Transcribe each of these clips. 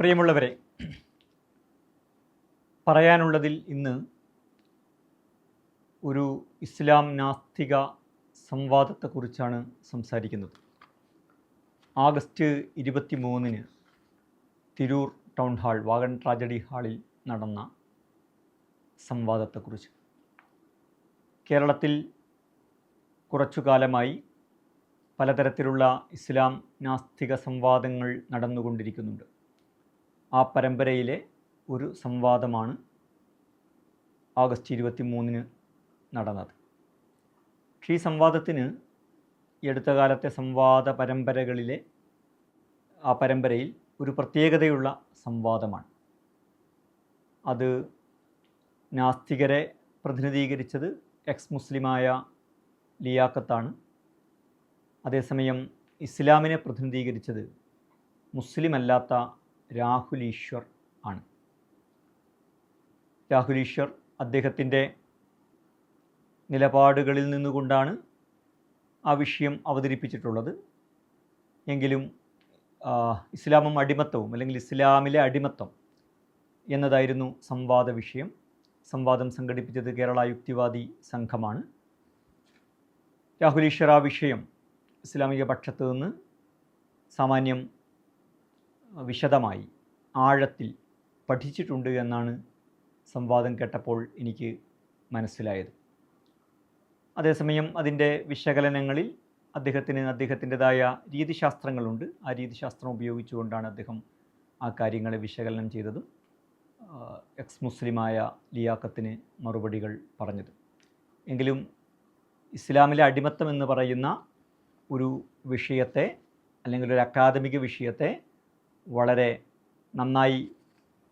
പ്രിയമുള്ളവരെ പറയാനുള്ളതിൽ ഇന്ന് ഒരു ഇസ്ലാം നാസ്തിക സംവാദത്തെക്കുറിച്ചാണ് സംസാരിക്കുന്നത്. ആഗസ്റ്റ് ഇരുപത്തി മൂന്നിന് Tirur town hall wagon tragedy ഹാളിൽ നടന്ന സംവാദത്തെക്കുറിച്ച്. കേരളത്തിൽ കുറച്ചു കാലമായി പലതരത്തിലുള്ള ഇസ്ലാം നാസ്തിക സംവാദങ്ങൾ നടന്നുകൊണ്ടിരിക്കുന്നുണ്ട്. ആ പരമ്പരയിലെ ഒരു സംവാദമാണ് ഓഗസ്റ്റ് ഇരുപത്തി മൂന്നിന് നടന്നത്. ഈ സംവാദത്തിന് ഈ അടുത്ത കാലത്തെ സംവാദ പരമ്പരകളിലെ ആ പരമ്പരയിൽ ഒരു പ്രത്യേകതയുള്ള സംവാദമാണ്. അത് നാസ്തികരെ പ്രതിനിധീകരിച്ചത് എക്സ് മുസ്ലിമായ ലിയാക്കത്താണ് അതേസമയം ഇസ്ലാമിനെ പ്രതിനിധീകരിച്ചത് മുസ്ലിം അല്ലാത്ത രാഹുൽ ഈശ്വർ ആണ്. രാഹുൽ ഈശ്വർ അദ്ദേഹത്തിന്റെ നിലപാടുകളിൽ നിന്നുകൊണ്ടാണ് ആ വിഷയം അവതരിപ്പിച്ചിട്ടുള്ളത്. എങ്കിലും ഇസ്ലാമും അടിമത്തവും അല്ലെങ്കിൽ ഇസ്ലാമിലെ അടിമത്തം എന്നതായിരുന്നു സംവാദ വിഷയം. സംവാദം സംഘടിപ്പിച്ചത് കേരള യുക്തിവാദി സംഘമാണ്. രാഹുൽ ഈശ്വർ ആ വിഷയം ഇസ്ലാമിക പക്ഷത്തു നിന്ന് സാമാന്യം വിശദമായി ആഴത്തിൽ പഠിച്ചിട്ടുണ്ട് എന്നാണ് സംവാദം കേട്ടപ്പോൾ എനിക്ക് മനസ്സിലായത്. അതേസമയം അതിന്റെ വിശകലനങ്ങളിൽ അദ്ദേഹത്തിന് അദ്ദേഹത്തിന്റെതായ രീതിശാസ്ത്രങ്ങളുണ്ട്. ആ രീതിശാസ്ത്രം ഉപയോഗിച്ചുകൊണ്ടാണ് അദ്ദേഹം ആ കാര്യങ്ങളെ വിശകലനം ചെയ്തതും എക്സ് മുസ്ലിമായ ലിയാക്കത്തിന് മറുപടികൾ പറഞ്ഞത്. എങ്കിലും ഇസ്ലാമിലെ അടിമത്തം എന്ന് പറയുന്ന ഒരു വിഷയത്തെ അല്ലെങ്കിൽ ഒരു അക്കാദമിക വിഷയത്തെ വളരെ നന്നായി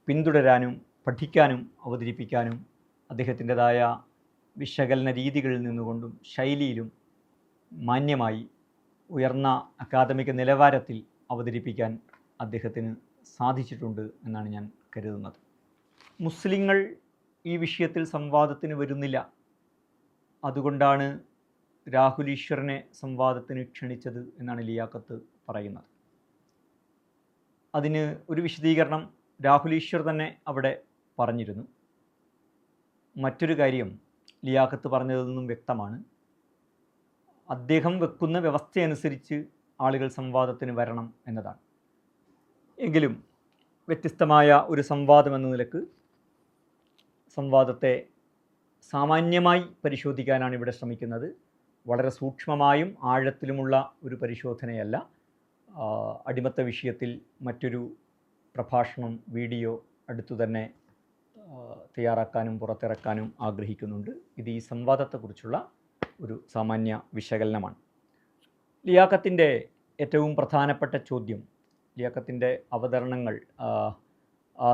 പിന്തുടരാനും പഠിക്കാനും അവതരിപ്പിക്കാനും അദ്ദേഹത്തിന്റെതായ വിശകലന രീതികളിൽ നിന്നുകൊണ്ടും ശൈലിയിലും മാന്യമായി ഉയർന്ന അക്കാദമിക നിലവാരത്തിൽ അവതരിപ്പിക്കാൻ അദ്ദേഹത്തിന് സാധിച്ചിട്ടുണ്ട് എന്നാണ് ഞാൻ കരുതുന്നത്. മുസ്ലിങ്ങൾ ഈ വിഷയത്തിൽ സംവാദത്തിന് വരുന്നില്ല. അതുകൊണ്ടാണ് രാഹുൽ ഈശ്വറിനെ സംവാദത്തിന് ക്ഷണിച്ചത് എന്നാണ് ലിയാക്കത്ത് പറയുന്നത്. അതിന് ഒരു വിശദീകരണം രാഹുൽ ഈശ്വർ തന്നെ അവിടെ പറഞ്ഞിരുന്നു. മറ്റൊരു കാര്യം ലിയാഖത്ത് പറഞ്ഞതിൽ നിന്നും വ്യക്തമാണ്. അദ്ദേഹം വെക്കുന്ന വ്യവസ്ഥയനുസരിച്ച് ആളുകൾ സംവാദത്തിന് വരണം എന്നതാണ്. എങ്കിലും വ്യത്യസ്തമായ ഒരു സംവാദം എന്ന നിലയ്ക്ക് സംവാദത്തെ സാമാന്യമായി പരിശോധിക്കാനാണ് ഇവിടെ ശ്രമിക്കുന്നത്. വളരെ സൂക്ഷ്മമായും ആഴത്തിലുമുള്ള ഒരു പരിശോധനയല്ല. അടിമത്ത വിഷയത്തിൽ മറ്റൊരു പ്രഭാഷണം വീഡിയോ അടുത്തു തന്നെ തയ്യാറാക്കാനും പുറത്തിറക്കാനും ആഗ്രഹിക്കുന്നുണ്ട്. ഇത് ഈ സംവാദത്തെക്കുറിച്ചുള്ള ഒരു സാമാന്യ വിശകലനമാണ്. ലിയാക്കത്തിന്റെ ഏറ്റവും പ്രധാനപ്പെട്ട ചോദ്യം ലിയാക്കത്തിന്റെ അവതരണങ്ങൾ ആ,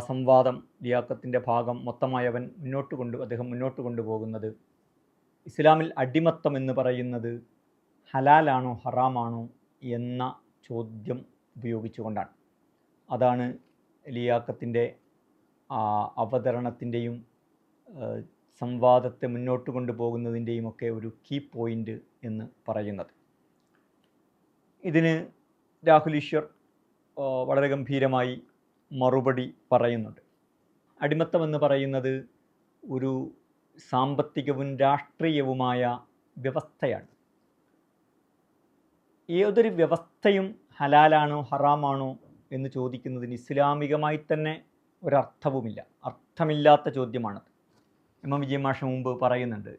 സംവാദം ലിയാക്കത്തിന്റെ ഭാഗം മൊത്തമായി അവൻ മുന്നോട്ട് കൊണ്ട് അദ്ദേഹം മുന്നോട്ട് കൊണ്ടുപോകുന്നത് ഇസ്ലാമിൽ അടിമത്തം എന്ന് പറയുന്നത് ഹലാലാണോ ഹറാമാണോ എന്ന ചോദ്യം ഉപയോഗിച്ചുകൊണ്ടാണ്. അതാണ് ലിയാക്കത്തിന്റെ അവതരണത്തിന്റെയും സംവാദത്തെ മുന്നോട്ട് കൊണ്ടുപോകുന്നതിന്റെയും ഒക്കെ ഒരു കീ പോയിന്റ് എന്ന് പറയുന്നത്. ഇതിന് രാഹുൽ ഈശ്വർ വളരെ ഗംഭീരമായി മറുപടി പറയുന്നുണ്ട്. അടിമത്തം എന്ന് പറയുന്നത് ഒരു സാമ്പത്തികവും രാഷ്ട്രീയവുമായ വ്യവസ്ഥയാണ്. ഏതൊരു വ്യവസ്ഥയും ഹലാലാണോ ഹറാമാണോ എന്ന് ചോദിക്കുന്നതിന് ഇസ്ലാമികമായി തന്നെ ഒരർത്ഥവുമില്ല. അർത്ഥമില്ലാത്ത ചോദ്യമാണത്. എം എം വിജയമാഷ മുമ്പ് പറയുന്നുണ്ട്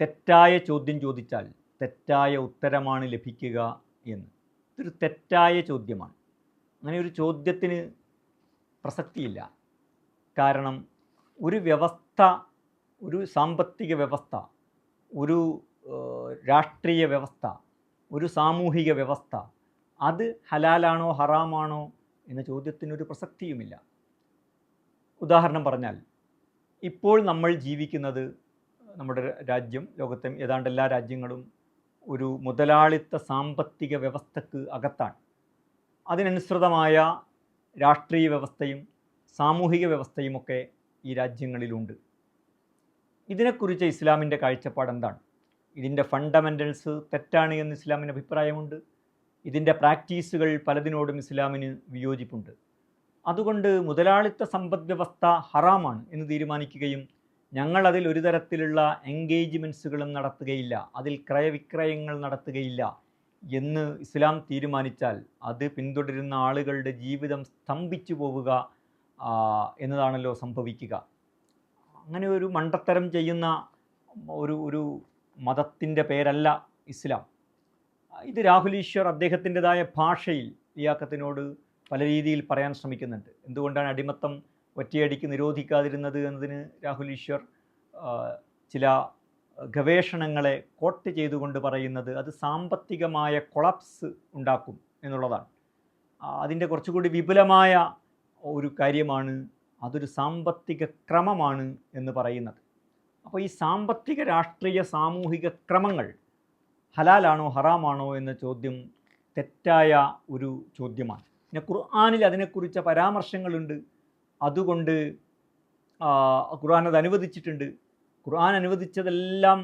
തെറ്റായ ചോദ്യം ചോദിച്ചാൽ തെറ്റായ ഉത്തരമാണ് ലഭിക്കുക എന്ന്. ഇതൊരു തെറ്റായ ചോദ്യമാണ്. അങ്ങനെ ഒരു ചോദ്യത്തിന് പ്രസക്തിയില്ല. കാരണം ഒരു വ്യവസ്ഥ ഒരു സാമ്പത്തിക വ്യവസ്ഥ ഒരു രാഷ്ട്രീയ വ്യവസ്ഥ ഒരു സാമൂഹിക വ്യവസ്ഥ. അത് ഹലാലാണോ ഹറാമാണോ എന്ന ചോദ്യത്തിനൊരു പ്രസക്തിയുമില്ല. ഉദാഹരണം പറഞ്ഞാൽ ഇപ്പോൾ നമ്മൾ ജീവിക്കുന്നത് നമ്മുടെ രാജ്യം ലോകത്തെ ഏതാണ്ട് എല്ലാ രാജ്യങ്ങളും ഒരു മുതലാളിത്ത സാമ്പത്തിക വ്യവസ്ഥക്ക് അകത്താണ്. അതിനനുസൃതമായ രാഷ്ട്രീയ വ്യവസ്ഥയും സാമൂഹിക വ്യവസ്ഥയുമൊക്കെ ഈ രാജ്യങ്ങളിലുണ്ട്. ഇതിനെക്കുറിച്ച് ഇസ്ലാമിന്റെ കാഴ്ചപ്പാട് എന്താണ്? ഇതിന്റെ ഫണ്ടമെന്റൽസ് തെറ്റാണ് എന്ന് ഇസ്ലാമിന് അഭിപ്രായമുണ്ട്. ഇതിന്റെ പ്രാക്ടീസുകൾ പലതിനോടും ഇസ്ലാമിന് വിയോജിപ്പുണ്ട്. അതുകൊണ്ട് മുതലാളിത്ത സമ്പദ് വ്യവസ്ഥ ഹറാമാണ് എന്ന് തീരുമാനിക്കുകയും ഞങ്ങളതിൽ ഒരു തരത്തിലുള്ള എൻഗേജ്മെന്റ്സുകളും നടത്തുകയില്ല അതിൽ ക്രയവിക്രയങ്ങൾ നടത്തുകയില്ല എന്ന് ഇസ്ലാം തീരുമാനിച്ചാൽ അത് പിന്തുടരുന്ന ആളുകളുടെ ജീവിതം സ്തംഭിച്ചു പോവുക എന്നതാണല്ലോ സംഭവിക്കുക. അങ്ങനെ ഒരു മണ്ടത്തരം ചെയ്യുന്ന ഒരു ഒരു മതത്തിന്റെ പേരല്ല ഇസ്ലാം. ഇത് രാഹുൽ ഈശ്വർ അദ്ദേഹത്തിന്റെതായ ഭാഷയിൽ ലിയാക്കത്തിനോട് പല രീതിയിൽ പറയാൻ ശ്രമിക്കുന്നുണ്ട്. എന്തുകൊണ്ടാണ് അടിമത്തം ഒറ്റയടിക്ക് നിരോധിക്കാതിരുന്നത് എന്നതിന് രാഹുൽ ഈശ്വർ ചില ഗവേഷണങ്ങളെ കോട്ട് ചെയ്തുകൊണ്ട് പറയുന്നത് അത് സാമ്പത്തികമായ കൊളപ്സ് ഉണ്ടാക്കും എന്നുള്ളതാണ്. അതിന്റെ കുറച്ചുകൂടി വിപുലമായ ഒരു കാര്യമാണ് അതൊരു സാമ്പത്തിക ക്രമമാണ് എന്ന് പറയുന്നത്. അപ്പോൾ ഈ സാമ്പത്തിക രാഷ്ട്രീയ സാമൂഹിക ക്രമങ്ങൾ ഹലാലാണോ ഹറാമാണോ എന്ന ചോദ്യം തെറ്റായ ഒരു ചോദ്യമാണ്. പിന്നെ ഖുർആാനിൽ അതിനെക്കുറിച്ച് പരാമർശങ്ങളുണ്ട്. അതുകൊണ്ട് ഖുർആൻ അത് അനുവദിച്ചിട്ടുണ്ട്. ഖുർആൻ അനുവദിച്ചതെല്ലാം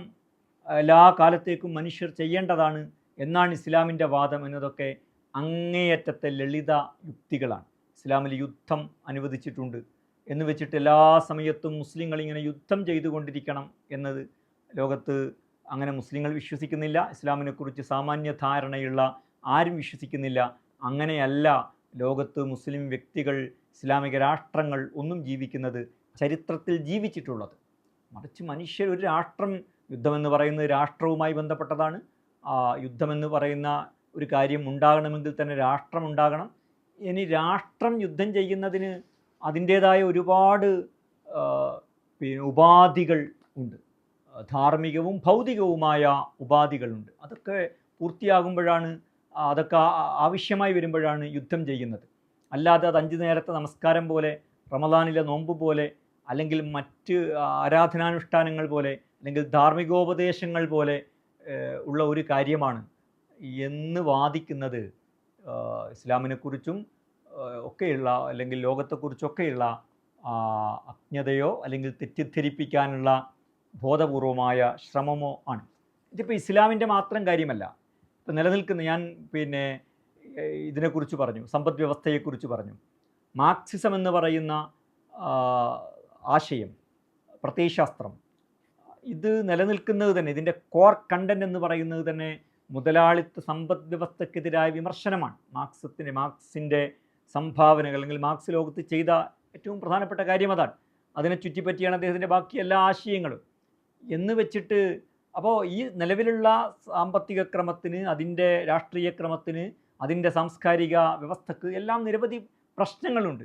എല്ലാ കാലത്തേക്കും മനുഷ്യർ ചെയ്യേണ്ടതാണ് എന്നാണ് ഇസ്ലാമിന്റെ വാദം എന്നതൊക്കെ അങ്ങേയറ്റത്തെ ലളിത യുക്തികളാണ്. ഇസ്ലാമിൽ യുദ്ധം അനുവദിച്ചിട്ടുണ്ട്. എന്ന് വെച്ചിട്ട് എല്ലാ സമയത്തും മുസ്ലിങ്ങൾ ഇങ്ങനെ യുദ്ധം ചെയ്തുകൊണ്ടിരിക്കണം എന്നത് ലോകത്ത് അങ്ങനെ മുസ്ലിങ്ങൾ വിശ്വസിക്കുന്നില്ല ഇസ്ലാമിനെക്കുറിച്ച് സാമാന്യ ധാരണയുള്ള ആരും വിശ്വസിക്കുന്നില്ല. അങ്ങനെയല്ല ലോകത്ത് മുസ്ലിം വ്യക്തികൾ ഇസ്ലാമിക രാഷ്ട്രങ്ങൾ ഒന്നും ജീവിക്കുന്നത് ചരിത്രത്തിൽ ജീവിച്ചിട്ടുള്ളത്. മറിച്ച് മനുഷ്യർ ഒരു രാഷ്ട്രം യുദ്ധമെന്ന് പറയുന്നത് രാഷ്ട്രവുമായി ബന്ധപ്പെട്ടതാണ്. യുദ്ധമെന്ന് പറയുന്ന ഒരു കാര്യം ഉണ്ടാകണമെങ്കിൽ തന്നെ രാഷ്ട്രം ഉണ്ടാകണം ഇനി രാഷ്ട്രം യുദ്ധം ചെയ്യുന്നതിന് അതിന്റേതായ ഒരുപാട് പിന്നെ ഉപാധികൾ ഉണ്ട്. ധാർമ്മികവും ഭൗതികവുമായ ഉപാധികളുണ്ട്. അതൊക്കെ പൂർത്തിയാകുമ്പോഴാണ് അതൊക്കെ ആവശ്യമായി വരുമ്പോഴാണ് യുദ്ധം ചെയ്യുന്നത്. അല്ലാതെ അത് അഞ്ച് നേരത്തെ നമസ്കാരം പോലെ റമദാനിലെ നോമ്പ് പോലെ അല്ലെങ്കിൽ മറ്റ് ആരാധനാനുഷ്ഠാനങ്ങൾ പോലെ അല്ലെങ്കിൽ ധാർമ്മികോപദേശങ്ങൾ പോലെ ഉള്ള ഒരു കാര്യമാണ് എന്ന് വാദിക്കുന്നത് ഇസ്ലാമിനെക്കുറിച്ചും ഒക്കെയുള്ള അല്ലെങ്കിൽ ലോകത്തെക്കുറിച്ചൊക്കെയുള്ള അജ്ഞതയോ അല്ലെങ്കിൽ തെറ്റിദ്ധരിപ്പിക്കാനുള്ള ബോധപൂർവമായ ശ്രമമോ ആണ്. ഇതിപ്പോൾ ഇസ്ലാമിന്റെ മാത്രം കാര്യമല്ല. ഇപ്പം നിലനിൽക്കുന്ന ഞാൻ പിന്നെ ഇതിനെക്കുറിച്ച് പറഞ്ഞു സമ്പദ് വ്യവസ്ഥയെക്കുറിച്ച് പറഞ്ഞു. മാർക്സിസം എന്ന് പറയുന്ന ആശയം പ്രത്യയശാസ്ത്രം ഇത് നിലനിൽക്കുന്നത് തന്നെ ഇതിന്റെ കോർ കണ്ടന്റ് എന്ന് പറയുന്നത് തന്നെ മുതലാളിത്ത സമ്പദ് വ്യവസ്ഥക്കെതിരായ വിമർശനമാണ്. മാർക്സത്തിന്റെ മാർക്സിന്റെ സംഭാവനകൾ അല്ലെങ്കിൽ മാർക്സ് ലോകത്ത് ചെയ്ത ഏറ്റവും പ്രധാനപ്പെട്ട കാര്യം അതാണ്. അതിനെ ചുറ്റിപ്പറ്റിയാണ് അദ്ദേഹത്തിന്റെ ബാക്കി എല്ലാ ആശയങ്ങളും. എന്ന് വെച്ചിട്ട് അപ്പോൾ ഈ നിലവിലുള്ള സാമ്പത്തിക ക്രമത്തിന് അതിന്റെ രാഷ്ട്രീയ ക്രമത്തിന് അതിന്റെ സാംസ്കാരിക വ്യവസ്ഥക്ക് എല്ലാം നിരവധി പ്രശ്നങ്ങളുണ്ട്.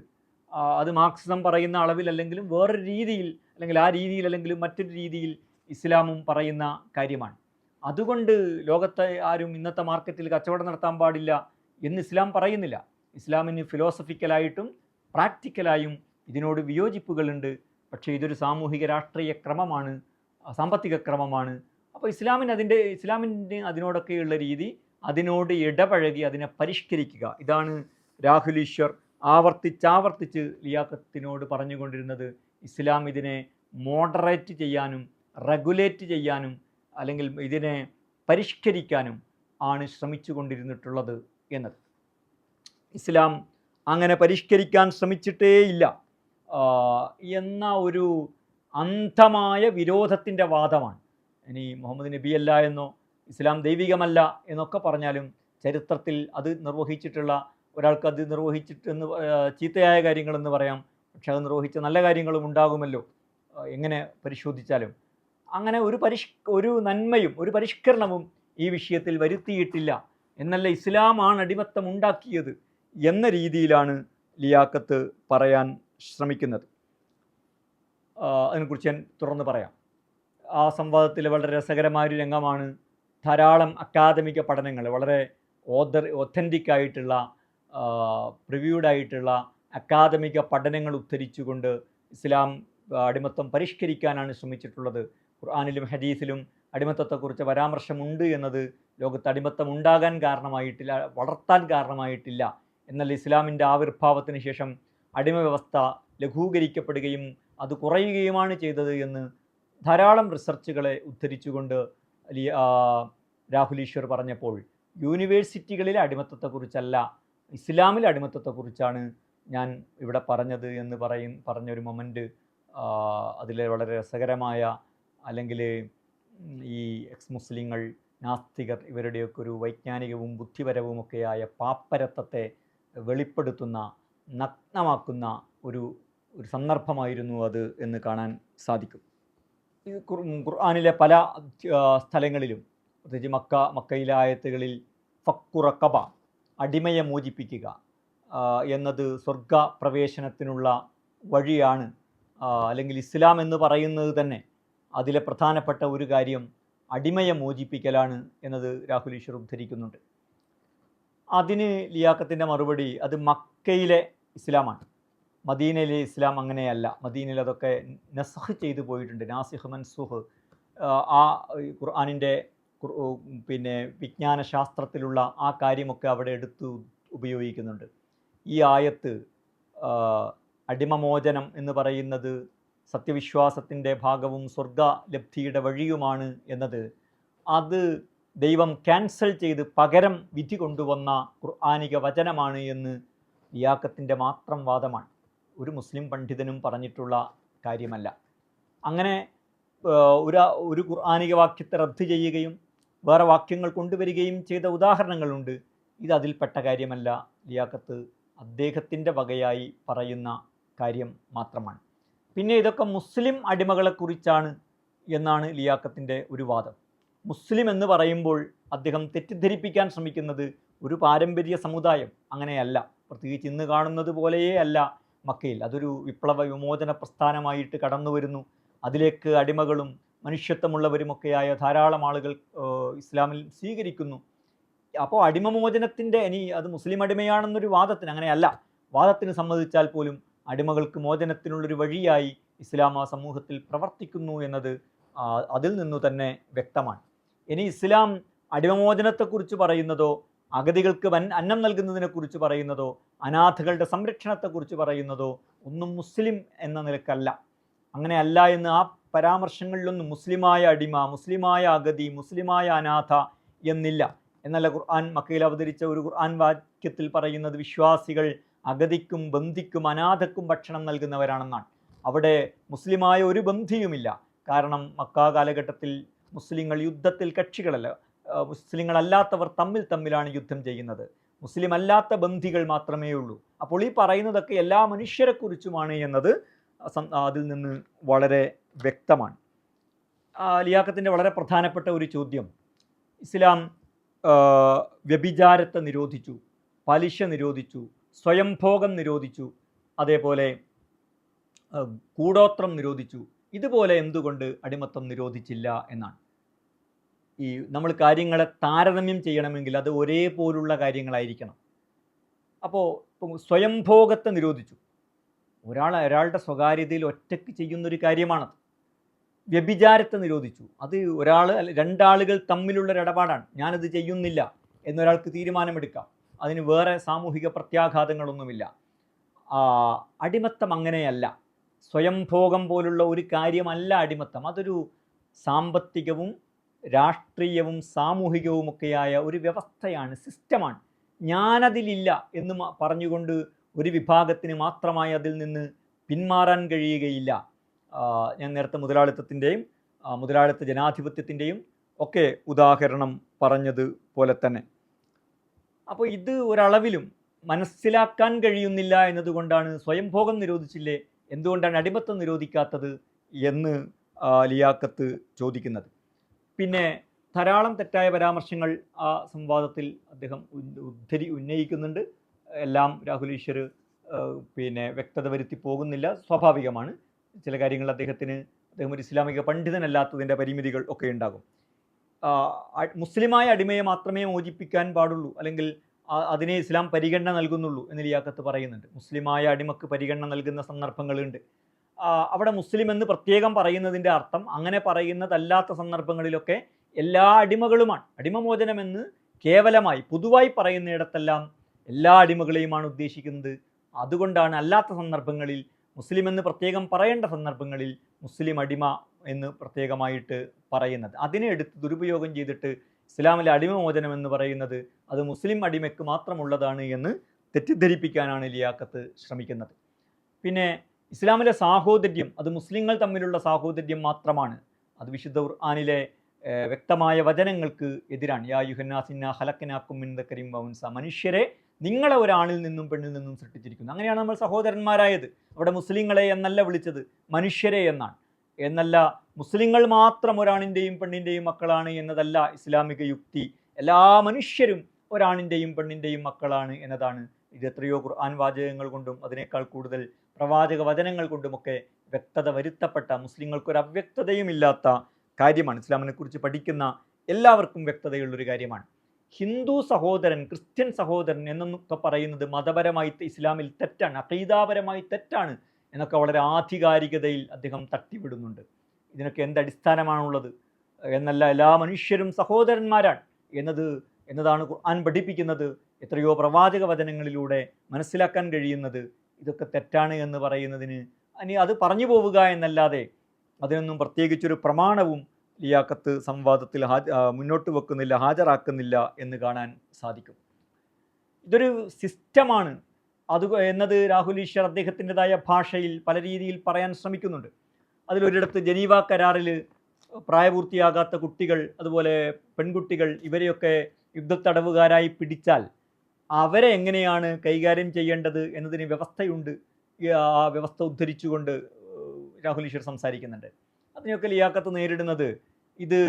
അത് മാർക്സിസം പറയുന്ന അളവിലല്ലെങ്കിലും വേറൊരു രീതിയിൽ അല്ലെങ്കിൽ ആ രീതിയിൽ അല്ലെങ്കിൽ മറ്റൊരു രീതിയിൽ ഇസ്ലാമും പറയുന്ന കാര്യമാണ്. അതുകൊണ്ട് ലോകത്തെ ആരും ഇന്നത്തെ മാർക്കറ്റിൽ കച്ചവടം നടത്താൻ പാടില്ല എന്ന് ഇസ്ലാം പറയുന്നില്ല. ഇസ്ലാമിന് ഫിലോസഫിക്കലായിട്ടും പ്രാക്ടിക്കലായും ഇതിനോട് വിയോജിപ്പുകളുണ്ട്. പക്ഷേ ഇതൊരു സാമൂഹിക രാഷ്ട്രീയ ക്രമമാണ് സാമ്പത്തിക ക്രമമാണ്. അപ്പോൾ ഇസ്ലാമിന് അതിന്റെ ഇസ്ലാമിന് അതിനോടൊക്കെയുള്ള രീതി അതിനോട് ഇടപഴകി അതിനെ പരിഷ്കരിക്കുക. ഇതാണ് രാഹുൽ ഈശ്വർ ആവർത്തിച്ചാവർത്തിച്ച് ലിയാക്കത്തിനോട് പറഞ്ഞുകൊണ്ടിരുന്നത്. ഇസ്ലാം ഇതിനെ മോഡറേറ്റ് ചെയ്യാനും റെഗുലേറ്റ് ചെയ്യാനും അല്ലെങ്കിൽ ഇതിനെ പരിഷ്കരിക്കാനും ആണ് ശ്രമിച്ചു കൊണ്ടിരുന്നിട്ടുള്ളത് എന്നത്. ഇസ്ലാം അങ്ങനെ പരിഷ്കരിക്കാൻ ശ്രമിച്ചിട്ടേയില്ല എന്ന ഒരു അന്ധമായ വിരോധത്തിന്റെ വാദമാണ്. ഇനി മുഹമ്മദ് നബിയല്ല എന്നോ ഇസ്ലാം ദൈവികമല്ല എന്നൊക്കെ പറഞ്ഞാലും ചരിത്രത്തിൽ അത് നിർവഹിച്ചിട്ടുള്ള ഒരാൾക്ക് അത് നിർവഹിച്ചിട്ടെന്ന് ചീത്തയായ കാര്യങ്ങളെന്ന് പറയാം. പക്ഷെ അത് നിർവഹിച്ച നല്ല കാര്യങ്ങളും ഉണ്ടാകുമല്ലോ എങ്ങനെ പരിശോധിച്ചാലും. അങ്ങനെ ഒരു പരിഷ് ഒരു നന്മയും ഒരു പരിഷ്കരണവും ഈ വിഷയത്തിൽ വരുത്തിയിട്ടില്ല. എന്നല്ല ഇസ്ലാമാണ് അടിമത്തം ഉണ്ടാക്കിയത്. എന്ന രീതിയിലാണ് ലിയാക്കത്ത് പറയാൻ ശ്രമിക്കുന്നത്. അതിനെക്കുറിച്ച് ഞാൻ തുറന്ന് പറയാം. ആ സംവാദത്തിൽ വളരെ രസകരമായൊരു രംഗമാണ് ധാരാളം അക്കാദമിക പഠനങ്ങൾ വളരെ ഓദർ ഒത്തന്റിക് ആയിട്ടുള്ള പ്രിവ്യൂഡ് ആയിട്ടുള്ള അക്കാദമിക പഠനങ്ങൾ ഉദ്ധരിച്ചുകൊണ്ട് ഇസ്ലാം അടിമത്തം പരിഷ്കരിക്കാനാണ് ശ്രമിച്ചിട്ടുള്ളത്. ഖുർആാനിലും ഹദീസിലും അടിമത്തത്തെക്കുറിച്ച് പരാമർശമുണ്ട് എന്നത് ലോകത്ത് അടിമത്തം ഉണ്ടാകാൻ കാരണമായിട്ടില്ല വളർത്താൻ കാരണമായിട്ടില്ല എന്നാൽ ഇസ്ലാമിന്റെ ആവിർഭാവത്തിന് ശേഷം അടിമ വ്യവസ്ഥ ലഘൂകരിക്കപ്പെടുകയും അത് കുറയുകയുമാണ് ചെയ്തത് എന്ന് ധാരാളം റിസർച്ചുകളെ ഉദ്ധരിച്ചുകൊണ്ട് രാഹുൽ ഈശ്വർ പറഞ്ഞപ്പോൾ യൂണിവേഴ്സിറ്റികളിലെ അടിമത്തത്തെക്കുറിച്ചല്ല ഇസ്ലാമിലെ അടിമത്തത്തെക്കുറിച്ചാണ് ഞാൻ ഇവിടെ പറഞ്ഞത് എന്ന് പറയും പറഞ്ഞൊരു മൊമെന്റ് അതിലെ വളരെ രസകരമായ അല്ലെങ്കിൽ ഈ എക്സ് മുസ്ലിങ്ങൾ നാസ്തികർ ഇവരുടെയൊക്കെ ഒരു വൈജ്ഞാനികവും ബുദ്ധിപരവുമൊക്കെയായ പാപ്പരത്വത്തെ വെളിപ്പെടുത്തുന്ന നഗ്നമാക്കുന്ന ഒരു ഒരു സന്ദർഭമായിരുന്നു അത് എന്ന് കാണാൻ സാധിക്കും. ഖുർആനിലെ പല സ്ഥലങ്ങളിലും പ്രത്യേകിച്ച് മക്ക മക്കയിലെ ആയത്തുകളിൽ ഫക്കുറക്കബ അടിമയെ മോചിപ്പിക്കുക എന്നത് സ്വർഗ പ്രവേശനത്തിനുള്ള വഴിയാണ് അല്ലെങ്കിൽ ഇസ്ലാം എന്ന് പറയുന്നത് തന്നെ അതിലെ പ്രധാനപ്പെട്ട ഒരു കാര്യം അടിമയെ മോചിപ്പിക്കലാണ് എന്നത് രാഹുൽ ഈശ്വർ ഉദ്ധരിക്കുന്നുണ്ട്. അതിന് ലിയാക്കത്തിന്റെ മറുപടി അത് മക്കയിലെ ഇസ്ലാമാണ്. മദീനയിലെ ഇസ്ലാം അങ്ങനെയല്ല. മദീനയിൽ അതൊക്കെ നസഹ് ചെയ്തു പോയിട്ടുണ്ട്. നാസിഹ് മൻസുഹ് ആ ഖുർആാനിന്റെ പിന്നെ വിജ്ഞാന ശാസ്ത്രത്തിലുള്ള ആ കാര്യമൊക്കെ അവിടെ എടുത്ത് ഉപയോഗിക്കുന്നുണ്ട്. ഈ ആയത്ത് അടിമമോചനം എന്ന് പറയുന്നത് സത്യവിശ്വാസത്തിന്റെ ഭാഗവും സ്വർഗ ലബ്ധിയുടെ വഴിയുമാണ് എന്നത്. അത് ദൈവം ക്യാൻസൽ ചെയ്ത് പകരം വിധി കൊണ്ടുവന്ന ഖുർആാനിക വചനമാണ് എന്ന് ലിയാക്കത്തിന്റെ മാത്രം വാദമാണ്. ഒരു മുസ്ലിം പണ്ഡിതനും പറഞ്ഞിട്ടുള്ള കാര്യമല്ല. അങ്ങനെ ഒരു ഒരു ഖുർആാനിക വാക്യത്തെ റദ്ദ് ചെയ്യുകയും വേറെ വാക്യങ്ങൾ കൊണ്ടുവരികയും ചെയ്ത ഉദാഹരണങ്ങളുണ്ട്. ഇത് അതിൽപ്പെട്ട കാര്യമല്ല. ലിയാക്കത്ത് അദ്ദേഹത്തിന്റെ വകയായി പറയുന്ന കാര്യം മാത്രമാണ്. പിന്നെ ഇതൊക്കെ മുസ്ലിം അടിമകളെക്കുറിച്ചാണ് എന്നാണ് ലിയാക്കത്തിന്റെ ഒരു വാദം. മുസ്ലിം എന്ന് പറയുമ്പോൾ അദ്ദേഹം തെറ്റിദ്ധരിപ്പിക്കാൻ ശ്രമിക്കുന്നത് ഒരു പാരമ്പര്യ സമുദായം അങ്ങനെയല്ല. പ്രത്യേകിച്ച് ഇന്ന് കാണുന്നത് പോലെയേ അല്ല മക്കയിൽ. അതൊരു വിപ്ലവ വിമോചന പ്രസ്ഥാനമായിട്ട് കടന്നു വരുന്നു. അതിലേക്ക് അടിമകളും മനുഷ്യത്വമുള്ളവരുമൊക്കെയായ ധാരാളം ആളുകൾ ഇസ്ലാമിൽ സ്വീകരിക്കുന്നു. അപ്പോൾ അടിമമോചനത്തിന്റെ ഇനി അത് മുസ്ലിം അടിമയാണെന്നൊരു വാദത്തിന് അങ്ങനെയല്ല. വാദത്തിന് സമ്മതിച്ചാൽ പോലും അടിമകൾക്ക് മോചനത്തിനുള്ളൊരു വഴിയായി ഇസ്ലാം ആ സമൂഹത്തിൽ പ്രവർത്തിക്കുന്നു എന്നത് അതിൽ നിന്നു തന്നെ വ്യക്തമാണ്. ഇനി ഇസ്ലാം അടിമമോചനത്തെക്കുറിച്ച് പറയുന്നതോ അഗതികൾക്ക് വൻ അന്നം നൽകുന്നതിനെക്കുറിച്ച് പറയുന്നതോ അനാഥകളുടെ സംരക്ഷണത്തെക്കുറിച്ച് പറയുന്നതോ ഒന്നും മുസ്ലിം എന്ന നിലക്കല്ല. അങ്ങനെയല്ല എന്ന് ആ പരാമർശങ്ങളിലൊന്നും മുസ്ലിമായ അടിമ മുസ്ലിമായ അഗതി മുസ്ലിമായ അനാഥ എന്നില്ല. എന്നല്ല ഖുർആൻ മക്കയിൽ അവതരിച്ച ഒരു ഖുർആൻ വാക്യത്തിൽ പറയുന്നത് വിശ്വാസികൾ അഗതിക്കും ബന്ധിക്കും അനാഥക്കും ഭക്ഷണം നൽകുന്നവരാണെന്നാണ്. അവിടെ മുസ്ലിമായ ഒരു ബന്ധിയുമില്ല. കാരണം മക്ക കാലഘട്ടത്തിൽ മുസ്ലിങ്ങൾ യുദ്ധത്തിൽ കക്ഷികളല്ല മുസ്ലിങ്ങളല്ലാത്തവർ തമ്മിൽ തമ്മിലാണ് യുദ്ധം ചെയ്യുന്നത്. മുസ്ലിം അല്ലാത്ത ബന്ധികൾ മാത്രമേ ഉള്ളൂ. അപ്പോൾ ഈ പറയുന്നതൊക്കെ എല്ലാ മനുഷ്യരെക്കുറിച്ചുമാണ് എന്നത് അതിൽ നിന്ന് വളരെ വ്യക്തമാണ്. ലിയാക്കത്തിന്റെ വളരെ പ്രധാനപ്പെട്ട ഒരു ചോദ്യം. ഇസ്ലാം വ്യഭിചാരത്തെ നിരോധിച്ചു പലിശ നിരോധിച്ചു സ്വയംഭോഗം നിരോധിച്ചു അതേപോലെ കൂടോത്രം നിരോധിച്ചു ഇതുപോലെ എന്തുകൊണ്ട് അടിമത്തം നിരോധിച്ചില്ല എന്നാണ്. ഈ നമ്മൾ കാര്യങ്ങളെ താരതമ്യം ചെയ്യണമെങ്കിൽ അത് ഒരേപോലുള്ള കാര്യങ്ങളായിരിക്കണം. അപ്പോൾ ഇപ്പം സ്വയംഭോഗത്തെ നിരോധിച്ചു. ഒരാൾ ഒരാളുടെ സ്വകാര്യതയിൽ ഒറ്റയ്ക്ക് ചെയ്യുന്നൊരു കാര്യമാണത്. വ്യഭിചാരത്തെ നിരോധിച്ചു. അത് ഒരാൾ രണ്ടാളുകൾ തമ്മിലുള്ളൊരു ഇടപാടാണ്. ഞാനത് ചെയ്യുന്നില്ല എന്നൊരാൾക്ക് തീരുമാനമെടുക്കാം. അതിന് വേറെ സാമൂഹിക പ്രത്യാഘാതങ്ങളൊന്നുമില്ല. അടിമത്തം അങ്ങനെയല്ല. സ്വയംഭോഗം പോലുള്ള ഒരു കാര്യമല്ല അടിമത്തം. അതൊരു സാമ്പത്തികവും രാഷ്ട്രീയവും സാമൂഹികവുമൊക്കെയായ ഒരു വ്യവസ്ഥയാണ് സിസ്റ്റമാണ്. ഞാനതിലില്ല എന്ന് പറഞ്ഞുകൊണ്ട് ഒരു വിഭാഗത്തിന് മാത്രമായി അതിൽ നിന്ന് പിന്മാറാൻ കഴിയുകയില്ല. ഞാൻ നേരത്തെ മുതലാളിത്തത്തിന്റെയും മുതലാളിത്ത ജനാധിപത്യത്തിന്റെയും ഒക്കെ ഉദാഹരണം പറഞ്ഞത് പോലെ തന്നെ. അപ്പോൾ ഇത് ഒരളവിലും മനസ്സിലാക്കാൻ കഴിയുന്നില്ല എന്നതുകൊണ്ടാണ് സ്വയംഭോഗം നിരോധിച്ചില്ലേ എന്തുകൊണ്ടാണ് അടിമത്തം നിരോധിക്കാത്തത് എന്ന് ലിയാക്കത്ത് ചോദിക്കുന്നത്. പിന്നെ ധാരാളം തെറ്റായ പരാമർശങ്ങൾ ആ സംവാദത്തിൽ അദ്ദേഹം ഉദ്ധരി ഉന്നയിക്കുന്നുണ്ട്. എല്ലാം രാഹുൽ ഈശ്വർ പിന്നെ വ്യക്തത വരുത്തി പോകുന്നില്ല. സ്വാഭാവികമാണ്. ചില കാര്യങ്ങൾ അദ്ദേഹത്തിന് അദ്ദേഹം ഒരു ഇസ്ലാമിക പണ്ഡിതനല്ലാത്തതിന്റെ പരിമിതികൾ ഒക്കെ ഉണ്ടാകും. മുസ്ലിമായ അടിമയെ മാത്രമേ മോചിപ്പിക്കാൻ പാടുള്ളൂ. അല്ലെങ്കിൽ അതിനെ ഇസ്ലാം പരിഗണന നൽകുന്നുള്ളൂ എന്ന് ലിയാക്കത്ത് പറയുന്നുണ്ട്. മുസ്ലിമായ അടിമക്ക് പരിഗണന നൽകുന്ന സന്ദർഭങ്ങളുണ്ട്. അവിടെ മുസ്ലിം എന്ന് പ്രത്യേകം പറയുന്നതിന്റെ അർത്ഥം അങ്ങനെ പറയുന്നതല്ലാത്ത സന്ദർഭങ്ങളിലൊക്കെ എല്ലാ അടിമകളുമാണ്. അടിമമോചനമെന്ന് കേവലമായി പൊതുവായി പറയുന്നിടത്തെല്ലാം എല്ലാ അടിമകളെയുമാണ് ഉദ്ദേശിക്കുന്നത്. അതുകൊണ്ടാണ് അല്ലാത്ത സന്ദർഭങ്ങളിൽ മുസ്ലിം എന്ന് പ്രത്യേകം പറയേണ്ട സന്ദർഭങ്ങളിൽ മുസ്ലിം അടിമ എന്ന് പ്രത്യേകമായിട്ട് പറയുന്നത്. അതിനെ എടുത്ത് ദുരുപയോഗം ചെയ്തിട്ട് ഇസ്ലാമിലെ അടിമമോചനം എന്ന് പറയുന്നത് അത് മുസ്ലിം അടിമയ്ക്ക് മാത്രമുള്ളതാണ് എന്ന് തെറ്റിദ്ധരിപ്പിക്കാനാണ് ലിയാക്കത്ത് ശ്രമിക്കുന്നത്. പിന്നെ ഇസ്ലാമിലെ സാഹോദര്യം അത് മുസ്ലിങ്ങൾ തമ്മിലുള്ള സാഹോദര്യം മാത്രമാണ്. അത് വിശുദ്ധ ഖുർആാനിലെ വ്യക്തമായ വചനങ്ങൾക്ക് എതിരാണ്. യാ യുഹന്നാസിന്ന ഹലക്കനാക്കും മിൻദക്കരിം വൗൻസ. മനുഷ്യരെ നിങ്ങളെ ഒരാണിൽ നിന്നും പെണ്ണിൽ നിന്നും സൃഷ്ടിച്ചിരിക്കുന്നു. അങ്ങനെയാണ് നമ്മൾ സഹോദരന്മാരായത്. അവിടെ മുസ്ലിങ്ങളെ എന്നല്ല വിളിച്ചത് മനുഷ്യരെ എന്നാണ്. എന്നല്ല മുസ്ലിങ്ങൾ മാത്രം ഒരാണിന്റെയും പെണ്ണിന്റെയും മക്കളാണ് എന്നതല്ല ഇസ്ലാമിക യുക്തി. എല്ലാ മനുഷ്യരും ഒരാണിന്റെയും പെണ്ണിന്റെയും മക്കളാണ് എന്നതാണ്. ഇത് എത്രയോ ഖുർആൻ വാചകങ്ങൾ കൊണ്ടും അതിനേക്കാൾ കൂടുതൽ പ്രവാചക വചനങ്ങൾ കൊണ്ടുമൊക്കെ വ്യക്തത വരുത്തപ്പെട്ട മുസ്ലിങ്ങൾക്കൊരു അവ്യക്തതയുമില്ലാത്ത കാര്യമാണ്. ഇസ്ലാമിനെ കുറിച്ച് പഠിക്കുന്ന എല്ലാവർക്കും വ്യക്തതയുള്ളൊരു കാര്യമാണ്. ഹിന്ദു സഹോദരൻ ക്രിസ്ത്യൻ സഹോദരൻ എന്നൊക്കെ പറയുന്നത് മതപരമായി ഇസ്ലാമിൽ തെറ്റാണ് അഖീദാപരമായി തെറ്റാണ്. എന്നൊക്കെ വളരെ ആധികാരികതയിൽ അദ്ദേഹം തട്ടിവിടുന്നുണ്ട്. ഇതിനൊക്കെ എന്ത് അടിസ്ഥാനമാണുള്ളത് എന്നല്ല എല്ലാ മനുഷ്യരും സഹോദരന്മാരാണ് എന്നത് എന്നതാണ് ഖുർആൻ പഠിപ്പിക്കുന്നത് എത്രയോ പ്രവാചക വചനങ്ങളിലൂടെ മനസ്സിലാക്കാൻ കഴിയുന്നത്. ഇതൊക്കെ തെറ്റാണ് എന്ന് പറയുന്നതിന് ഇനി അത് പറഞ്ഞു പോവുക എന്നല്ലാതെ അതിനൊന്നും പ്രത്യേകിച്ചൊരു പ്രമാണവും ലിയാക്കത്ത് സംവാദത്തിൽ മുന്നോട്ട് വെക്കുന്നില്ല ഹാജരാക്കുന്നില്ല എന്ന് കാണാൻ സാധിക്കും. ഇതൊരു സിസ്റ്റമാണ് അത് എന്നത് രാഹുൽ ഈശ്വർ അദ്ദേഹത്തിന്റെതായ ഭാഷയിൽ പല രീതിയിൽ പറയാൻ ശ്രമിക്കുന്നുണ്ട്. അതിലൊരിടത്ത് ജനീവ കരാറിൽ പ്രായപൂർത്തിയാകാത്ത കുട്ടികൾ അതുപോലെ പെൺകുട്ടികൾ ഇവരെയൊക്കെ യുദ്ധത്തടവുകാരായി പിടിച്ചാൽ അവരെ എങ്ങനെയാണ് കൈകാര്യം ചെയ്യേണ്ടത് എന്നതിന് വ്യവസ്ഥയുണ്ട്. ആ വ്യവസ്ഥ ഉദ്ധരിച്ചുകൊണ്ട് രാഹുൽ ഈശ്വർ സംസാരിക്കുന്നുണ്ട്. അതിനെയൊക്കെ ലിയാക്കത്ത് നേരിടുന്നത് ഇത്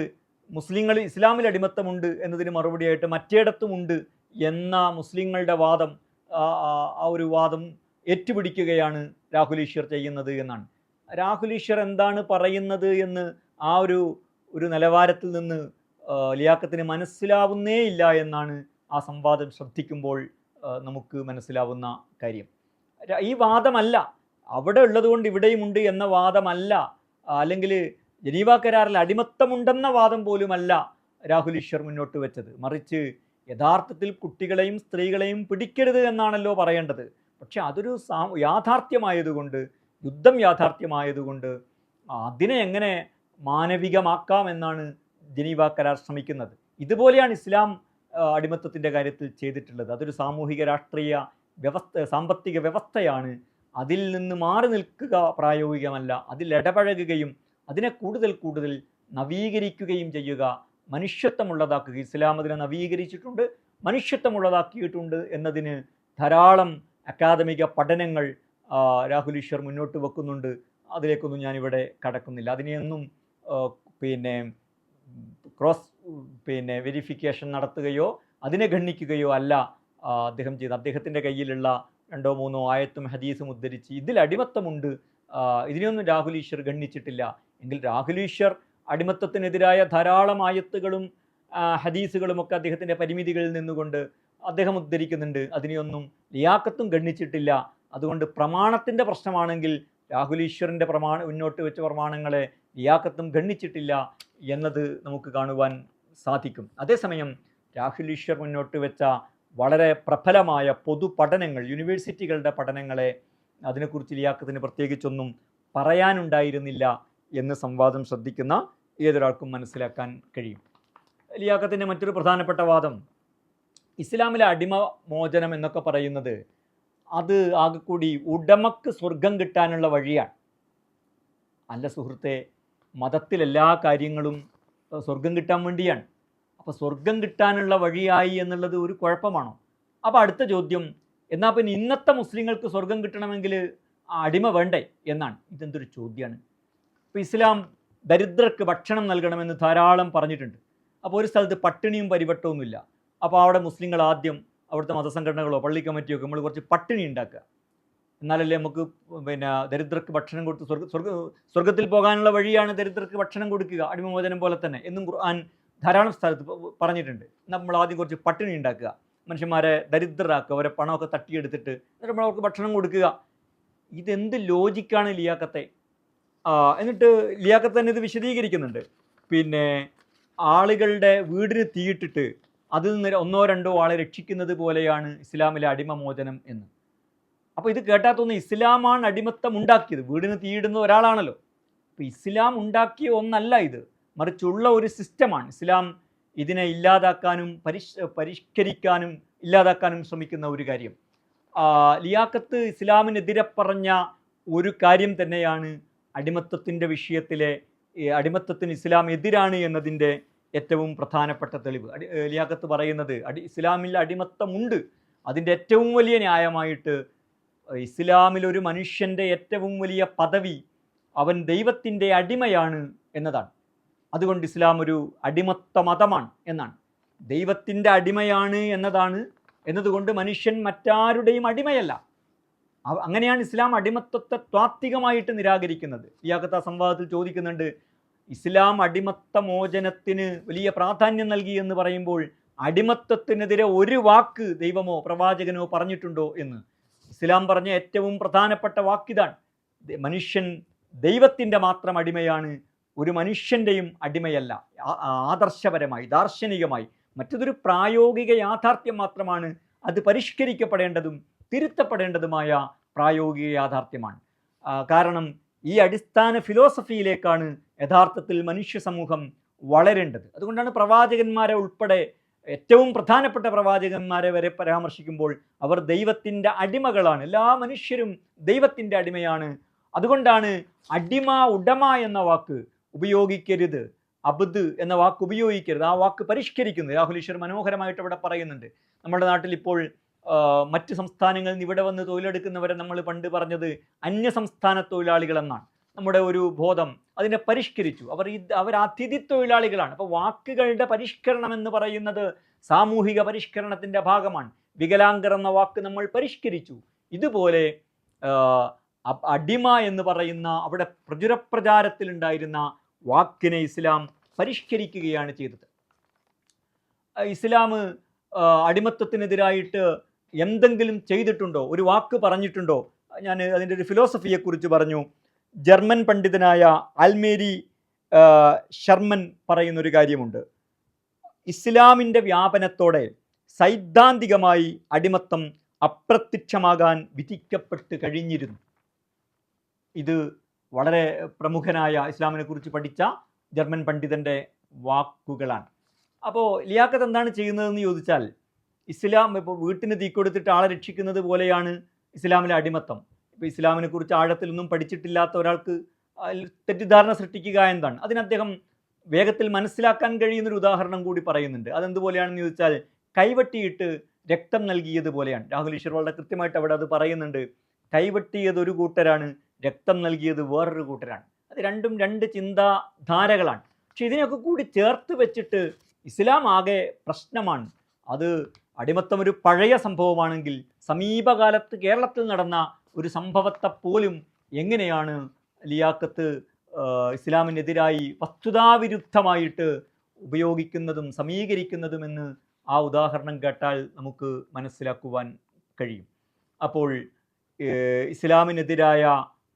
മുസ്ലിങ്ങൾ ഇസ്ലാമിൽ അടിമത്തമുണ്ട് എന്നതിന് മറുപടിയായിട്ട് മറ്റേടത്തുമുണ്ട് എന്ന മുസ്ലിങ്ങളുടെ വാദം ആ- ഒരു വാദം ഏറ്റുപിടിക്കുകയാണ് രാഹുൽ ഈശ്വർ ചെയ്യുന്നത് എന്നാണ്. രാഹുൽ ഈശ്വർ എന്താണ് പറയുന്നത് എന്ന് ആ ഒരു ഒരു നിലവാരത്തിൽ നിന്ന് ലിയാക്കത്തിന് മനസ്സിലാവുന്നേ ഇല്ല എന്നാണ് ആ സംവാദം ശ്രദ്ധിക്കുമ്പോൾ നമുക്ക് മനസ്സിലാവുന്ന കാര്യം. ഈ വാദമല്ല. അവിടെ ഉള്ളതുകൊണ്ട് ഇവിടെയുമുണ്ട് എന്ന വാദമല്ല. അല്ലെങ്കിൽ ജനീവ കരാറിൽ അടിമത്തമുണ്ടെന്ന വാദം പോലുമല്ല രാഹുൽ ഈശ്വർ മുന്നോട്ട് വെച്ചത്. മറിച്ച് യഥാർത്ഥത്തിൽ കുട്ടികളെയും സ്ത്രീകളെയും പിടിക്കരുത് എന്നാണല്ലോ പറയേണ്ടത്. പക്ഷെ അതൊരു സാ യാഥാർത്ഥ്യമായതുകൊണ്ട് യുദ്ധം യാഥാർത്ഥ്യമായതുകൊണ്ട് അതിനെ എങ്ങനെ മാനവികമാക്കാം എന്നാണ് ജനീവ കരാർ ശ്രമിക്കുന്നത്. ഇതുപോലെയാണ് ഇസ്ലാം അടിമത്തത്തിന്റെ കാര്യത്തിൽ ചെയ്തിട്ടുള്ളത്. അതൊരു സാമൂഹിക രാഷ്ട്രീയ വ്യവസ്ഥ സാമ്പത്തിക വ്യവസ്ഥയാണ്. അതിൽ നിന്ന് മാറി നിൽക്കുക പ്രായോഗികമല്ല. അതിൽ ഇടപഴകുകയും അതിനെ കൂടുതൽ കൂടുതൽ നവീകരിക്കുകയും ചെയ്യുക മനുഷ്യത്വമുള്ളതാക്കുക. ഇസ്ലാം അതിനെ നവീകരിച്ചിട്ടുണ്ട് മനുഷ്യത്വമുള്ളതാക്കിയിട്ടുണ്ട് എന്നതിന് ധാരാളം അക്കാദമിക പഠനങ്ങൾ രാഹുൽ ഈശ്വർ മുന്നോട്ട് വെക്കുന്നുണ്ട്. അതിലേക്കൊന്നും ഞാനിവിടെ കടക്കുന്നില്ല. അതിനെയൊന്നും പിന്നെ ക്രോസ് പിന്നെ വെരിഫിക്കേഷൻ നടത്തുകയോ അതിനെ ഗണ്ണിക്കുകയോ അല്ല അദ്ദേഹം ചെയ്ത് അദ്ദേഹത്തിന്റെ കയ്യിലുള്ള രണ്ടോ മൂന്നോ ആയത്തും ഹദീസും ഉദ്ധരിച്ച് ഇതിൽ അടിമത്തമുണ്ട് ഇതിനെയൊന്നും രാഹുൽ ഈശ്വർ ഗണ്ണിച്ചിട്ടില്ല എങ്കിൽ രാഹുൽ ഈശ്വർ അടിമത്തത്തിനെതിരായ ധാരാളം ആയത്തുകളും ഹദീസുകളും ഹദീസുകളുമൊക്കെ അദ്ദേഹത്തിന്റെ പരിമിതികളിൽ നിന്നുകൊണ്ട് അദ്ദേഹം ഉദ്ധരിക്കുന്നുണ്ട്. അതിനെയൊന്നും ലിയാക്കത്തും ഗണ്ണിച്ചിട്ടില്ല അതുകൊണ്ട് പ്രമാണത്തിന്റെ പ്രശ്നമാണെങ്കിൽ രാഹുൽ ഈശ്വറിന്റെ പ്രമാണ മുന്നോട്ട് വെച്ച പ്രമാണങ്ങളെ ലിയാക്കത്തും ഗണ്ണിച്ചിട്ടില്ല എന്നത് നമുക്ക് കാണുവാൻ സാധിക്കും. അതേസമയം രാഹുൽ ഈശ്വർ മുന്നോട്ട് വെച്ച വളരെ പ്രഫലമായ പൊതു പഠനങ്ങൾ യൂണിവേഴ്സിറ്റികളുടെ പഠനങ്ങളെ അതിനെക്കുറിച്ച് ലിയാക്കത്തിന് പ്രത്യേകിച്ചൊന്നും പറയാനുണ്ടായിരുന്നില്ല. എന്ന് സംവാദം ശ്രദ്ധിക്കുന്ന ഏതൊരാൾക്കും മനസ്സിലാക്കാൻ കഴിയും. ലിയാക്കത്തിന്റെ മറ്റൊരു പ്രധാനപ്പെട്ട വാദം ഇസ്ലാമിലെ അടിമ മോചനം എന്നൊക്കെ പറയുന്നത് അത് ആകെക്കൂടി ഉടമക്ക് സ്വർഗം കിട്ടാനുള്ള വഴിയാണ്. അല്ല സുഹൃത്തെ മതത്തിൽ എല്ലാ കാര്യങ്ങളും സ്വർഗം കിട്ടാൻ വേണ്ടിയാണ്. അപ്പോൾ സ്വർഗം കിട്ടാനുള്ള വഴിയായി എന്നുള്ളത് ഒരു കുഴപ്പമാണോ? അപ്പോൾ അടുത്ത ചോദ്യം എന്നാൽ പിന്നെ ഇന്നത്തെ മുസ്ലിങ്ങൾക്ക് സ്വർഗം കിട്ടണമെങ്കിൽ അടിമ വേണ്ടേ എന്നാണ്. ഇതെന്തൊരു ചോദ്യമാണ് ഇപ്പോൾ ഇസ്ലാം ദരിദ്രർക്ക് ഭക്ഷണം നൽകണമെന്ന് ധാരാളം പറഞ്ഞിട്ടുണ്ട്. അപ്പോൾ ഒരു സ്ഥലത്ത് പട്ടിണിയും പരിവട്ടമൊന്നുമില്ല അപ്പോൾ അവിടെ മുസ്ലിങ്ങൾ ആദ്യം അവിടുത്തെ മതസംഘടനകളോ പള്ളി കമ്മിറ്റിയോ ഒക്കെ നമ്മൾ കുറച്ച് പട്ടിണി ഉണ്ടാക്കുക. എന്നാലല്ലേ നമുക്ക് പിന്നെ ദരിദ്രർക്ക് ഭക്ഷണം കൊടുത്ത് സ്വർഗ സ്വർഗ സ്വർഗത്തിൽ പോകാനുള്ള വഴിയാണ് ദരിദ്രർക്ക് ഭക്ഷണം കൊടുക്കുക. അടിമമോചനം പോലെ തന്നെ. എന്നും ഖുർആൻ ധാരാളം സ്ഥലത്ത് പറഞ്ഞിട്ടുണ്ട്. നമ്മൾ ആദ്യം കുറച്ച് പട്ടിണി ഉണ്ടാക്കുക. മനുഷ്യന്മാരെ ദരിദ്രരാക്കുക. അവരെ പണമൊക്കെ തട്ടിയെടുത്തിട്ട് എന്നിട്ട് നമ്മൾ അവർക്ക് ഭക്ഷണം കൊടുക്കുക. ഇതെന്ത് ലോജിക്കാണ് ലിയാക്കത്തെ എന്നിട്ട് ലിയാക്കത്ത് തന്നെ ഇത് വിശദീകരിക്കുന്നുണ്ട്. പിന്നെ ആളുകളുടെ വീടിന് തീയിട്ടിട്ട് അതിൽ നിന്ന് ഒന്നോ രണ്ടോ ആളെ രക്ഷിക്കുന്നത് പോലെയാണ് ഇസ്ലാമിലെ അടിമമോചനം എന്ന്. അപ്പോൾ ഇത് കേട്ടാൽ തോന്നുന്നു ഇസ്ലാമാണ് അടിമത്തം ഉണ്ടാക്കിയത്. വീടിന് തീയിടുന്ന ഒരാളാണല്ലോ. അപ്പോൾ ഇസ്ലാം ഉണ്ടാക്കിയ ഒന്നല്ല ഇത്. മറിച്ചുള്ള ഒരു സിസ്റ്റമാണ്. ഇസ്ലാം ഇതിനെ ഇല്ലാതാക്കാനും പരിഷ് പരിഷ്കരിക്കാനും ഇല്ലാതാക്കാനും ശ്രമിക്കുന്ന ഒരു കാര്യം. ലിയാക്കത്ത് ഇസ്ലാമിനെതിരെ പറഞ്ഞ ഒരു കാര്യം തന്നെയാണ് അടിമത്തത്തിന്റെ വിഷയത്തിലെ അടിമത്തത്തിന് ഇസ്ലാം എതിരാണ് എന്നതിന്റെ ഏറ്റവും പ്രധാനപ്പെട്ട തെളിവ്. അടി ഏ, ലിയാക്കത്ത് പറയുന്നത് അടി ഇസ്ലാമിൽ അടിമത്തമുണ്ട്. അതിന്റെ ഏറ്റവും വലിയ ന്യായമായിട്ട് ഇസ്ലാമിൽ ഒരു മനുഷ്യന്റെ ഏറ്റവും വലിയ പദവി അവൻ ദൈവത്തിന്റെ അടിമയാണ് എന്നതാണ്. അതുകൊണ്ട് ഇസ്ലാം ഒരു അടിമത്ത മതമാണ് എന്നാണ്. ദൈവത്തിന്റെ അടിമയാണ് എന്നതാണ് എന്നതുകൊണ്ട് മനുഷ്യൻ മറ്റാരുടെയും അടിമയല്ല. അങ്ങനെയാണ് ഇസ്ലാം അടിമത്വത്തെ ത്വാത്വികമായിട്ട് നിരാകരിക്കുന്നത്. ഇയാക്കത്ത സംവാദത്തിൽ ചോദിക്കുന്നുണ്ട് ഇസ്ലാം അടിമത്ത മോചനത്തിന് വലിയ പ്രാധാന്യം നൽകി എന്ന് പറയുമ്പോൾ അടിമത്തത്തിനെതിരെ ഒരു വാക്ക് ദൈവമോ പ്രവാചകനോ പറഞ്ഞിട്ടുണ്ടോ എന്ന്? ഇസ്ലാം പറഞ്ഞ ഏറ്റവും പ്രധാനപ്പെട്ട വാക്കിതാണ്. മനുഷ്യൻ ദൈവത്തിന്റെ മാത്രം അടിമയാണ് ഒരു മനുഷ്യന്റെയും അടിമയല്ല ആദർശപരമായി ദാർശനികമായി. മറ്റതൊരു പ്രായോഗിക യാഥാർത്ഥ്യം മാത്രമാണ് അത് പരിഷ്കരിക്കപ്പെടേണ്ടതും തിരുത്തപ്പെടേണ്ടതുമായ പ്രായോഗിക യാഥാർത്ഥ്യമാണ്. കാരണം ഈ അടിസ്ഥാന ഫിലോസഫിയിലേക്കാണ് യഥാർത്ഥത്തിൽ മനുഷ്യ സമൂഹം വളരേണ്ടത്. അതുകൊണ്ടാണ് പ്രവാചകന്മാരെ ഉൾപ്പെടെ ഏറ്റവും പ്രധാനപ്പെട്ട പ്രവാചകന്മാരെ വരെ പരാമർശിക്കുമ്പോൾ അവർ ദൈവത്തിന്റെ അടിമകളാണ്. എല്ലാ മനുഷ്യരും ദൈവത്തിന്റെ അടിമയാണ്. അതുകൊണ്ടാണ് അടിമ ഉടമ എന്ന വാക്ക് ഉപയോഗിക്കരുത്. അബ്ദ് എന്ന വാക്ക് ഉപയോഗിക്കരുത്. ആ വാക്ക് പരിഷ്കരിക്കുന്നത്. രാഹുൽ ഈശ്വർ മനോഹരമായിട്ട് ഇവിടെ പറയുന്നുണ്ട്. നമ്മുടെ നാട്ടിൽ ഇപ്പോൾ മറ്റ് സംസ്ഥാനങ്ങളിൽ നിന്ന് ഇവിടെ വന്ന് തൊഴിലെടുക്കുന്നവരെ നമ്മൾ പണ്ട് പറഞ്ഞത് അന്യ സംസ്ഥാന തൊഴിലാളികൾ എന്നാണ് നമ്മുടെ ഒരു ബോധം അതിനെ പരിഷ്കരിച്ചു. അവർ അവർ അതിഥി തൊഴിലാളികളാണ്. അപ്പോൾ വാക്കുകളുടെ പരിഷ്കരണം എന്ന് പറയുന്നത് സാമൂഹിക പരിഷ്കരണത്തിന്റെ ഭാഗമാണ്. വികലാംഗർ എന്ന വാക്ക് നമ്മൾ പരിഷ്കരിച്ചു. ഇതുപോലെ അടിമ എന്ന് പറയുന്ന അവിടെ പ്രചുരപ്രചാരത്തിലുണ്ടായിരുന്ന വാക്കിനെ ഇസ്ലാം പരിഷ്കരിക്കുകയാണ് ചെയ്തത്. ഇസ്ലാം ആ, അടിമത്തത്തിനെതിരായിട്ട് എന്തെങ്കിലും ചെയ്തിട്ടുണ്ടോ? ഒരു വാക്ക് പറഞ്ഞിട്ടുണ്ടോ? ഞാൻ അതിന്റെ ഒരു ഫിലോസഫിയെക്കുറിച്ച് പറഞ്ഞു. ജർമ്മൻ പണ്ഡിതനായ ആൽമേരി ശർമ്മൻ പറയുന്നൊരു കാര്യമുണ്ട്. ഇസ്ലാമിന്റെ വ്യാപനത്തോടെ സൈദ്ധാന്തികമായി അടിമത്തം അപ്രത്യക്ഷമാകാൻ വിധിക്കപ്പെട്ട് കഴിഞ്ഞിരുന്നു. ഇത് വളരെ പ്രമുഖനായ ഇസ്ലാമിനെ കുറിച്ച് പഠിച്ച ജർമ്മൻ പണ്ഡിതന്റെ വാക്കുകളാണ്. അപ്പോൾ ലിയാക്കത്ത് എന്താണ് ചെയ്യുന്നതെന്ന് ചോദിച്ചാൽ ഇസ്ലാം ഇപ്പോൾ വീട്ടിന് തീ കൊടുത്തിട്ട് ആളെ രക്ഷിക്കുന്നത് പോലെയാണ് ഇസ്ലാമിലെ അടിമത്തം. ഇപ്പോൾ ഇസ്ലാമിനെ കുറിച്ച് ആഴത്തിലൊന്നും പഠിച്ചിട്ടില്ലാത്ത ഒരാൾക്ക് തെറ്റിദ്ധാരണ സൃഷ്ടിക്കുക എന്നതാണ് അതിന് അദ്ദേഹം വേഗത്തിൽ മനസ്സിലാക്കാൻ കഴിയുന്നൊരു ഉദാഹരണം കൂടി പറയുന്നുണ്ട്. അതെന്തുപോലെയാണെന്ന് ചോദിച്ചാൽ കൈവട്ടിയിട്ട് രക്തം നൽകിയത് പോലെയാണ്. രാഹുൽ ഈശ്വർ വളരെ കൃത്യമായിട്ട് അവിടെ അത് പറയുന്നുണ്ട്. കൈവട്ടിയത് ഒരു കൂട്ടരാണ് രക്തം നൽകിയത് വേറൊരു കൂട്ടരാണ്. അത് രണ്ടും രണ്ട് ചിന്താധാരകളാണ്. പക്ഷെ ഇതിനെയൊക്കെ കൂടി ചേർത്ത് വെച്ചിട്ട് ഇസ്ലാം ആകെ പ്രശ്നമാണ്. അത് അടിമത്തം ഒരു പഴയ സംഭവമാണെങ്കിൽ സമീപകാലത്ത് കേരളത്തിൽ നടന്ന ഒരു സംഭവത്തെ പോലും എങ്ങനെയാണ് ലിയാക്കത്ത് ഇസ്ലാമിനെതിരായി വസ്തുതാവിരുദ്ധമായിട്ട് ഉപയോഗിക്കുന്നതും സമീകരിക്കുന്നതുമെന്ന് ആ ഉദാഹരണം കേട്ടാൽ നമുക്ക് മനസ്സിലാക്കുവാൻ കഴിയും. അപ്പോൾ ഇസ്ലാമിനെതിരായ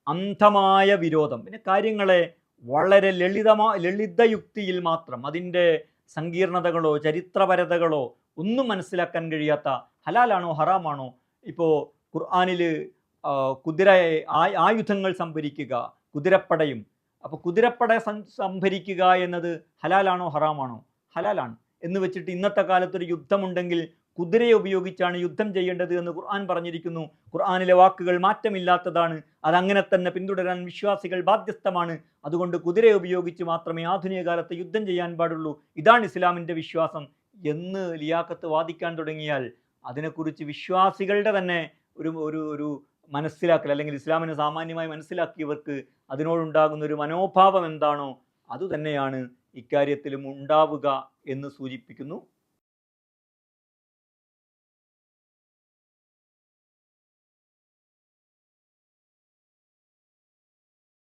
അന്ധമായ വിരോധം പിന്നെ കാര്യങ്ങളെ വളരെ ലളിതമാ ലളിതയുക്തിയിൽ മാത്രം അതിന്റെ സങ്കീർണതകളോ ചരിത്രപരതകളോ ഒന്നും മനസ്സിലാക്കാൻ കഴിയാത്ത ഹലാലാണോ ഹറാമാണോ? ഇപ്പോൾ ഖുർആാനിൽ കുതിര ആയുധങ്ങൾ സംഭരിക്കുക കുതിരപ്പടയും. അപ്പോൾ കുതിരപ്പട സംഭരിക്കുക എന്നത് ഹലാലാണോ ഹറാമാണോ? ഹലാലാണ്. എന്ന് വെച്ചിട്ട് ഇന്നത്തെ കാലത്തൊരു യുദ്ധമുണ്ടെങ്കിൽ കുതിരയെ ഉപയോഗിച്ചാണ് യുദ്ധം ചെയ്യേണ്ടത് എന്ന് ഖുർആൻ പറഞ്ഞിരിക്കുന്നു. ഖുർആാനിലെ വാക്കുകൾ മാറ്റമില്ലാത്തതാണ്. അതങ്ങനെ തന്നെ പിന്തുടരാൻ വിശ്വാസികൾ ബാധ്യസ്ഥമാണ്. അതുകൊണ്ട് കുതിരയെ ഉപയോഗിച്ച് മാത്രമേ ആധുനിക കാലത്ത് യുദ്ധം ചെയ്യാൻ പാടുള്ളൂ. ഇതാണ് ഇസ്ലാമിന്റെ വിശ്വാസം. എന്ന് ലിയാക്കത്ത് വാദിക്കാൻ തുടങ്ങിയാൽ അതിനെക്കുറിച്ച് വിശ്വാസികളുടെ തന്നെ ഒരു ഒരു ഒരു മനസ്സിലാക്കൽ അല്ലെങ്കിൽ ഇസ്ലാമിനെ സാമാന്യമായി മനസ്സിലാക്കിയവർക്ക് അതിനോടുണ്ടാകുന്ന ഒരു മനോഭാവം എന്താണോ അതുതന്നെയാണ് ഇക്കാര്യത്തിലും ഉണ്ടാവുക എന്ന് സൂചിപ്പിക്കുന്നു.